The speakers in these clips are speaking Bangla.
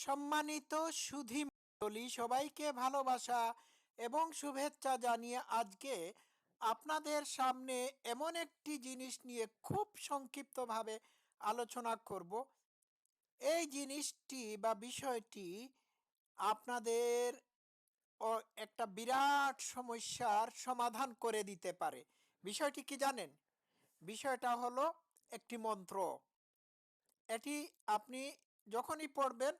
সম্মানিত সুধী মণ্ডলী সবাইকে ভালোবাসা এবং শুভেচ্ছা জানিয়ে আজকে আপনাদের সামনে এমন একটি জিনিস নিয়ে খুব সংক্ষিপ্তভাবে আলোচনা করব। এই জিনিসটি বা বিষয়টি আপনাদের একটা বিরাট সমস্যার সমাধান করে দিতে পারে। বিষয়টি কি জানেন? বিষয়টা হলো একটি মন্ত্র। এটি আপনি যখনই পড়বেন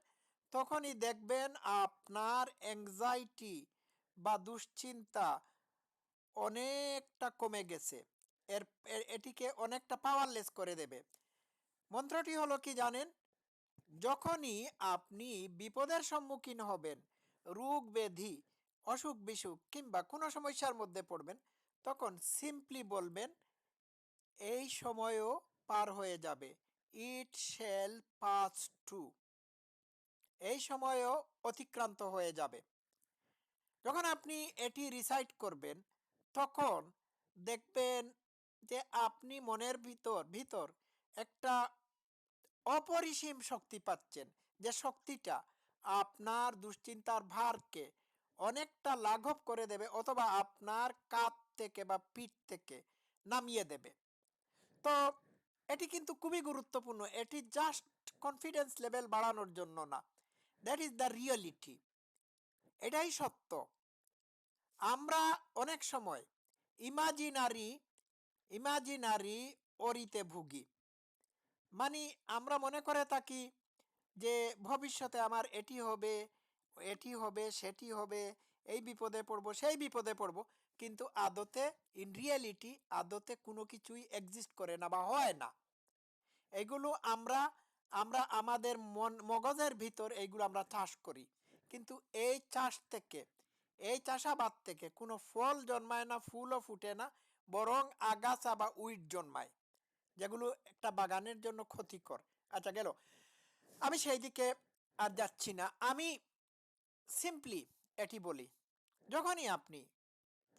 তখনই দেখবেন আপনার অ্যাংজাইটি বা দুশ্চিন্তা অনেকটা কমে গেছে। এর এটিকে অনেকটা পাওয়ারলেস করে দেবে। মন্ত্রটি হলো কি জানেন? যখনই আপনি বিপদের সম্মুখীন হবেন, রোগ ব্যাধি, অসুখ বিসুখ কিংবা কোনো সমস্যার মধ্যে পড়বেন, তখন সিম্পলি বলবেন, এই সময়ও পার হয়ে যাবে। ইট শেল পাস টু এই সময়ও অতিক্রান্ত হয়ে যাবে। যখন আপনি এটি রিসাইট করবেন, তখন দেখবেন যে আপনি মনের ভিতর ভিতর একটা অপরিসীম শক্তি পাচ্ছেন, যে শক্তিটা আপনার দুশ্চিন্তার ভারকে অনেকটা লাঘব করে দেবে অথবা আপনার কাঁধ থেকে বা পিঠ থেকে নামিয়ে দেবে। তো এটি কিন্তু খুবই গুরুত্বপূর্ণ, এটি জাস্ট কনফিডেন্স লেভেল বাড়ানোর জন্য না। দ্যাট ইজ দ্য রিয়েলিটি এটাই সত্য। আমরা অনেক সময় ইমাজিনারি ইমাজিনারি অরিতে ভুগি। মানে আমরা মনে করে থাকি যে, ভবিষ্যতে আমার এটি হবে এটি হবে, সেটি হবে, এই বিপদে পড়ব, সেই বিপদে পড়ব। কিন্তু আদতে ইন রিয়েলিটি আদতে কোনো কিছুই এক্সিস্ট করে না বা হয় না। এগুলো আমরা আমরা আমাদের মন, মগজের ভিতর এইগুলো আমরা চাষ করি। কিন্তু এই চাষ থেকে, এই চাষাবাদ থেকে কোনো ফল জন্মায় না, ফুলও ফুটে না, বরং আগাছা বা উইট জন্মায়, যেগুলো একটা বাগানের জন্য ক্ষতিকর। আচ্ছা গেল। আমি সেই দিকে আর যাচ্ছি না। আমি সিম্পলি এটি বলি, যখনই আপনি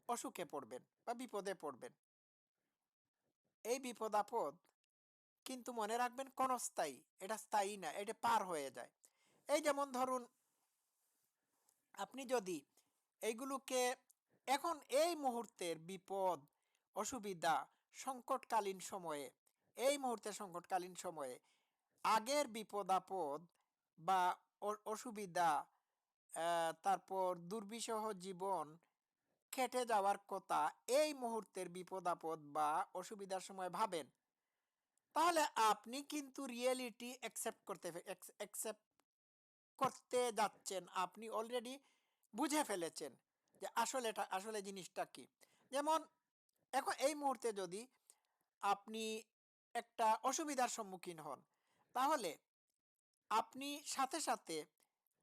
অসুখে পড়বেন বা বিপদে পড়বেন, এই বিপদ আপদ কিন্তু মনে রাখবেন ক্ষণস্থায়ী এটা স্থায়ী না, এটা পার হয়ে যায়। এই যেমন ধরুন, আপনি যদি এইগুলোকে এখন এই মুহূর্তের বিপদ, অসুবিধা, সংকটকালীন সময়ে, এই মুহূর্তে সংকটকালীন সময়ে, আগের বিপদ আপদ বা অসুবিধা তারপর দুর্বিষহ জীবন খেটে যাওয়ার কথা, এই মুহূর্তের বিপদ আপদ বা অসুবিধার সময় ভাবেন তাহলে আপনি কিন্তু রিয়েলিটি অ্যাকসেপ্ট করতে অ্যাকসেপ্ট করতে যাচ্ছেন। আপনি অলরেডি বুঝে ফেলেছেন যে আসলে এটা, আসলে জিনিসটা কি। যেমন এখন এই মুহূর্তে যদি আপনি একটা অসুবিধার সম্মুখীন হন, তাহলে আপনি সাথে সাথে,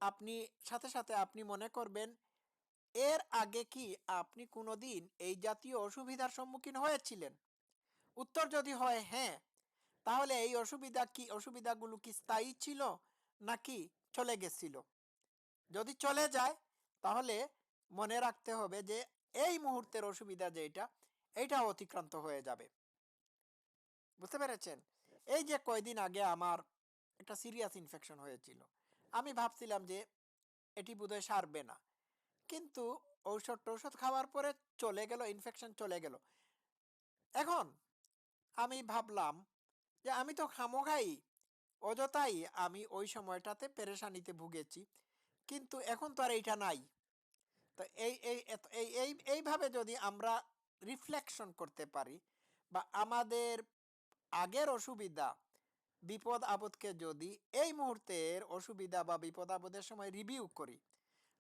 আপনি সাথে সাথে আপনি মনে করবেন, এর আগে কি আপনি কোনোদিন এই জাতীয় অসুবিধার সম্মুখীন হয়েছিলেন? উত্তর যদি হয় হ্যাঁ। তাহলে এই অসুবিধা কি? অসুবিধাগুলো কি স্থায়ী ছিল নাকি চলে গেছিল? যদি চলে যায়, তাহলে মনে রাখতে হবে যে এই মুহূর্তের অসুবিধা যেটা এইটা অতিক্রান্ত হয়ে যাবে। বুঝতে পেরেছেন? এই যে কয়দিন আগে আমার একটা সিরিয়াস ইনফেকশন হয়েছিল, আমি ভাবছিলাম যে এটি বোধহয় সারবে না। কিন্তু ঔষধ টৌষধ খাওয়ার পরে চলে গেল ইনফেকশন চলে গেল। এখন আমি ভাবলাম যে আমি তো খামোখাই, অযথাই আমি ওই সময়টাতে পেরেশানিতে ভুগেছি। কিন্তু এখন তো আর এইটা নাই। তো এই এই এই এই, এইভাবে যদি আমরা রিফ্লেকশন করতে পারি বা আমাদের আগের অসুবিধা, বিপদ আপদকে যদি এই মুহূর্তের অসুবিধা বা বিপদ আপদের সময় রিভিউ করি,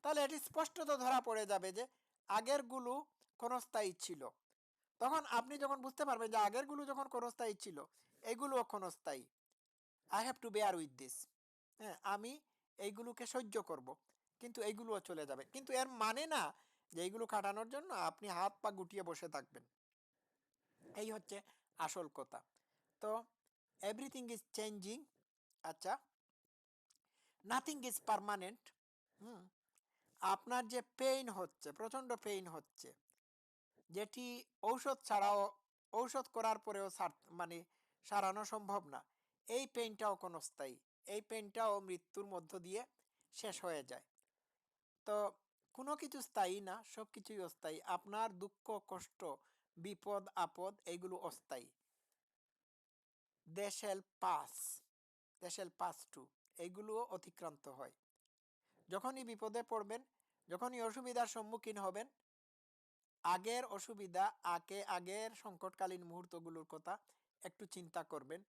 তাহলে এটি স্পষ্টত ধরা পড়ে যাবে যে আগেরগুলো ক্ষণস্থায়ী ছিল। তখন আপনি যখন বুঝতে পারবেন যে আগেরগুলো যখন ক্ষণস্থায়ী ছিল এগুলোও ক্ষণস্থায়ী। I have to bear with this হ্যাঁ আমি এইগুলোকে সহ্য করব, কিন্তু এইগুলোও চলে যাবে। কিন্তু এর মানে না যে এইগুলো কাটানোর জন্য আপনি হাত পা গুটিয়ে বসে থাকবেন। এই হচ্ছে আসল কথা। তো এভরিথিং ইজ চেঞ্জিং আচ্ছা নাথিং ইজ পারমানেন্ট হুম, আপনার যে পেইন হচ্ছে, প্রচণ্ড পেইন হচ্ছে, যেটি ঔষধ ছাড়াও ঔষধ করার পরেও মানে সারানো সম্ভব না। এই পেইনটাও কোনো স্থায়ী। এই পেইনটাও মৃত্যুর মধ্য দিয়ে শেষ হয়ে যায়। তো কোনো কিছু স্থায়ী না সব কিছুই অস্থায়ী। আপনার দুঃখ, কষ্ট, বিপদ, আপদ এইগুলো অস্থায়ী। They shall pass they shall pass too এইগুলোও অতিক্রান্ত হয়। যখনই বিপদে পড়বেন, যখনই অসুবিধার সম্মুখীন হবেন, আগের অসুবিধা, আগে আগের সংকটকালীন মুহূর্তগুলোর কথা একটু চিন্তা করবেন।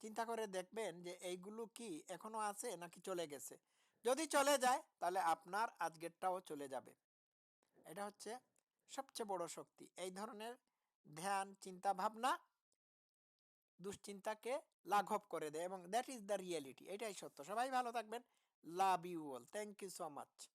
চিন্তা করে দেখবেন যে, এইগুলো কি এখনও আছে নাকি চলে গেছে? যদি চলে যায়, তাহলে আপনার আজকেরটাও চলে যাবে। এটা হচ্ছে সবচেয়ে বড় শক্তি। এই ধরনের ধ্যান, চিন্তা ভাবনা দুশ্চিন্তাকে লাঘব করে দেয় এবং দ্যাট ইজ দ্য রিয়েলিটি এটাই সত্য। সবাই ভালো থাকবেন। Love you all thank you so much